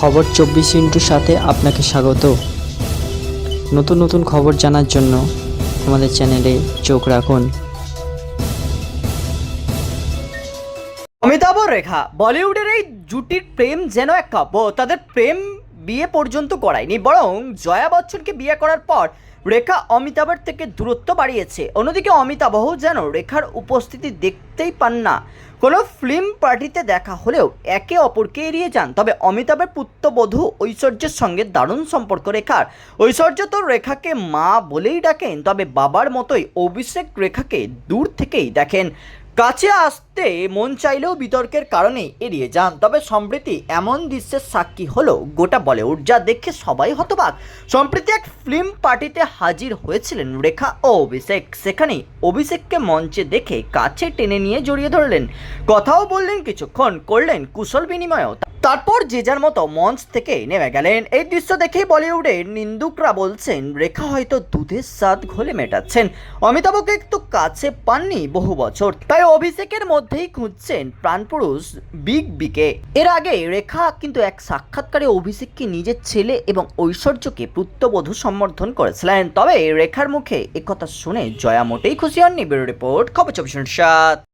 খবর চব্বিশ ইন্টুর সাথে আপনাকে স্বাগত। নতুন নতুন খবর জানার জন্য আমাদের চ্যানেলে চোখ রাখুন। অমিতাভ রেখা, বলিউডের এই জুটির প্রেম যেন এক কাব্য, তাদের প্রেম বিয়ে পর্যন্ত করায়নি, বরং জয়া বচ্চনকে বিয়ে করার পর রেখা অমিতাভের থেকে দূরত্ব বাড়িয়েছে। অন্যদিকে অমিতাভও যেন রেখার উপস্থিতি দেখতেই পান না। কোনো ফিল্ম পার্টিতে দেখা হলেও একে অপরকে এড়িয়ে যান। তবে অমিতাভের পুত্রবধূ ঐশ্বর্যের সঙ্গে দারুণ সম্পর্ক রেখার। ঐশ্বর্য তো রেখাকে মা বলেই ডাকেন, তবে বাবার মতোই অভিষেক রেখাকে দূর থেকেই দেখেন। কাছে আসতে মন চাইলেও বিতর্কের কারণে এড়িয়ে যান, তবে সম্প্রীতি এমন দৃশ্যের সাক্ষী হলো গোটা বলিউড, যা দেখে সবাই হতবাক। সম্প্রীতি এক ফিল্ম পার্টিতে হাজির হয়েছিলেন রেখা ও অভিষেক। সেখানে অভিষেককে মঞ্চে দেখে কাছে টেনে নিয়ে জড়িয়ে ধরলেন। কথাও বললেন কিছুক্ষণ, করলেন কুশল বিনিময়ও। তারপর যে যার মতো মঞ্চ থেকে নেমে গেলেন। এই দৃশ্য দেখেই বলিউডের নিন্দুকরা বলছেন, রেখা হয়তো দুধের স্বাদ ঘোলে মেটাচ্ছেন। অমিতাভকে একটু কাছে পাননি বহু বছর। তাই অভিষেকের মধ্যেই খুঁজছেন প্রাণপুরুষ বিগ বিকে এর আগে রেখা কিন্তু এক সাক্ষাৎকারে অভিষেককে নিজের ছেলে এবং ঐশ্বর্যকে পুত্রবধূ সম্বর্ধন করেছিলেন। তবে রেখার মুখে একথা শুনে জয়া মোটেই খুশি হননি। ব্যুরো রিপোর্ট, খবর চব্বিশ সাত।